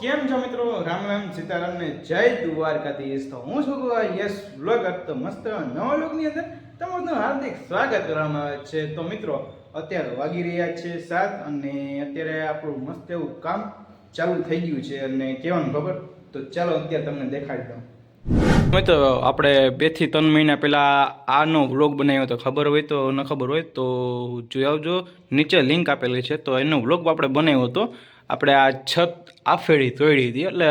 કેમ છો મિત્રો? રામ રામ સીતારામ ને જય દ્વારકાધીશ. તો હું છું યસ વ્લોગર. તો મસ્ત નવા લોકની અંદર તમારું હાર્દિક સ્વાગત કરવામાં આવે છે. તો મિત્રો, અત્યારે વાગી રહ્યા છે સાત અને અત્યારે આપણું મસ્ત એવું કામ ચાલુ થઈ ગયું છે અને કહેવાનું ખબર? તો ચાલો અત્યારે તમને દેખાડી દઉં. મિત્રો, આપણે બેથી ત્રણ મહિના પહેલા આનો વ્લોગ બનાવ્યો હતો. ખબર હોય તો ન ખબર હોય તો જોઈ આવજો. નીચે લિંક આપેલી છે. તો એનો વ્લોગ આપણે બનાવ્યો હતો. આપણે આ છત આફેડી તોડી હતી એટલે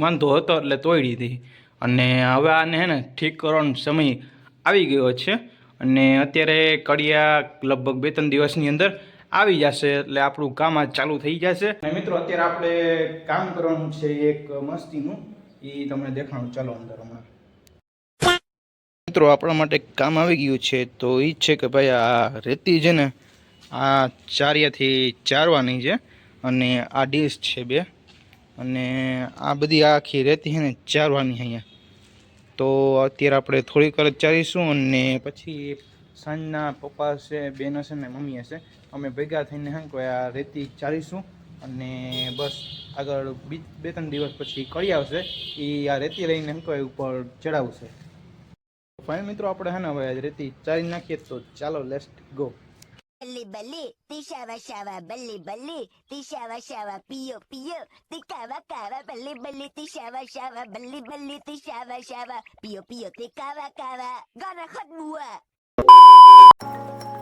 વાંધો હતો એટલે તોડી હતી. અને હવે આને હે ને ઠીક કરવાનો સમય આવી ગયો છે. અને અત્યારે કડિયા લગભગ બે ત્રણ દિવસની અંદર આવી જશે એટલે આપણું કામ આ ચાલુ થઈ જશે. અને મિત્રો, અત્યારે આપણે કામ કરવાનું છે એક મસ્તીનું. એ તમને દેખાણું ચાલો અંદર હમણાં. મિત્રો, આપણા માટે કામ આવી ગયું છે તો એ છે કે ભાઈ આ રેતી છે ને, આ ચારિયાથી ચારવાની છે. અને આ ડીશ છે બે. અને આ બધી આખી રેતી છે ને ચારવાની અહીંયા. તો અત્યારે આપણે થોડીક વાર ચારીશું અને પછી સાંજના પપ્પા હશે બેન હશે ને મમ્મી હશે, અમે ભેગા થઈને હે કોઈ આ રેતી ચારીશું અને બસ આગળ બી, બે ત્રણ દિવસ પછી કરી આવશે. એ આ રેતી લઈને એમ કોઈ ઉપર ચડાવશે. ફાઇન મિત્રો, આપણે હે ને હવે રેતી ચારી નાખીએ તો ચાલો lest go Belly belly, the shava shava belly belly, the shava shava pio pio, the cava cava belly belly, the shava shava belly belly, the shava shava pio pio, the cava cava, gonna hot.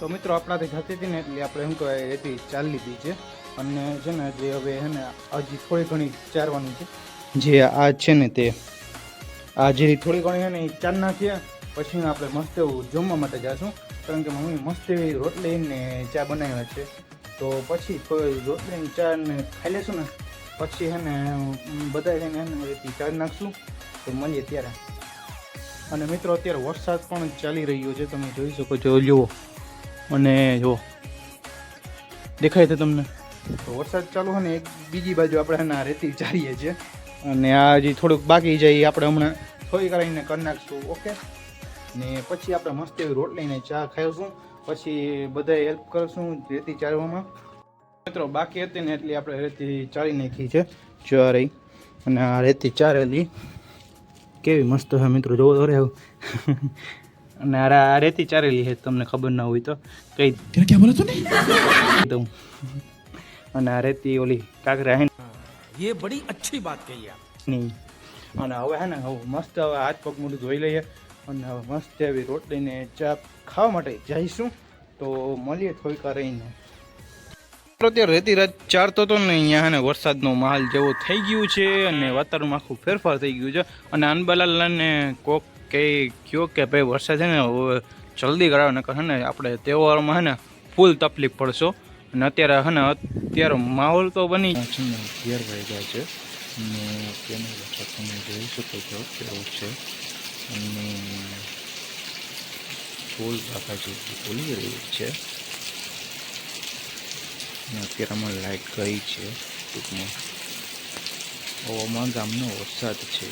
તો મિત્રો, આપણાથી થતી હતી ને એટલે આપણે એમ કહેવાય રેતી ચાલી લીધી છે. અને છે ને, જે હવે છે ને, હજી થોડી ઘણી ચારવાની છે. જે આ છે ને તે, આ જે થોડી ઘણી છે ને, એ ચાર નાખીએ પછી આપણે મસ્ત એવું જમવા માટે જઈશું કારણ કે મમ્મી મસ્ત એવી રોટલી ને ચા બનાવ્યા છે. તો પછી રોટલી ચા ને ખાઈ લેશું ને. પછી છે ને બધા છે ને રેતી ચાર નાખશું. તો મળીએ ત્યારે. અને મિત્રો, અત્યારે વરસાદ પણ ચાલી રહ્યો છે, તમે જોઈ શકો છો. જુઓ. અને જો દેખાય છે તમને? તો વરસાદ ચાલુ હોય ને, એક બીજી બાજુ આપણે આ રેતી ચાલીએ છીએ. અને આ હજી થોડુંક બાકી જાય આપણે હમણાં થોડી કરાવીને કરી નાખશું, ઓકે? ને પછી આપણે મસ્ત એવી રોટલીને ચા ખાઈશું. પછી બધા હેલ્પ કરશું રેતી ચાળવામાં મિત્રો, બાકી હતી ને, એટલી આપણે રેતી ચાલી નાખી છે જો રહી અને આ રેતી ચારેલી. કેવી મસ્ત છે મિત્રો જોવો તો રહેવું અને આ રેતી ચારેલી છે તમને ખબર ના હોય તો. કઈ ક્યાં બોલો તું દઉં. અને આ રેતી ઓલી કાંકરા હે ये बड़ी અચ્છી बात કહી આપ. અને હવે હે ને હવે મસ્ત હવે હાથ પગ મોઢું ધોઈ લઈએ. અને હવે મસ્ત એવી રોટલીને ચા ખાવા માટે જઈશું. તો મળીએ થોડીક રહીને. અત્યારે રેતી રાત ચારતો તો ને અહીંયા ને વરસાદનો માહોલ જેવો થઈ ગયું છે અને વાતાવરણમાં આખું ફેરફાર થઈ ગયું છે. અને અનબલાલને કોક કે, કયો કે ભાઈ વરસાદ છે ને જલ્દી કરાવે, નકર હે ને આપણે તહેવારોમાં હે ને ફૂલ તકલીફ પડશો. અને અત્યારે હે ને, અત્યારે માહોલ તો બની અગિયાર વાગ્યા છે. અને તેનો વરસાદ તમે જોઈ શકો છો કેવો છે. અને ફૂલ બાકાજી ખુલી રહી છે. અત્યારે અમારે લાઇટ ગઈ છે ટૂંકમાં ઓમાં ગામનો વરસાદ છો.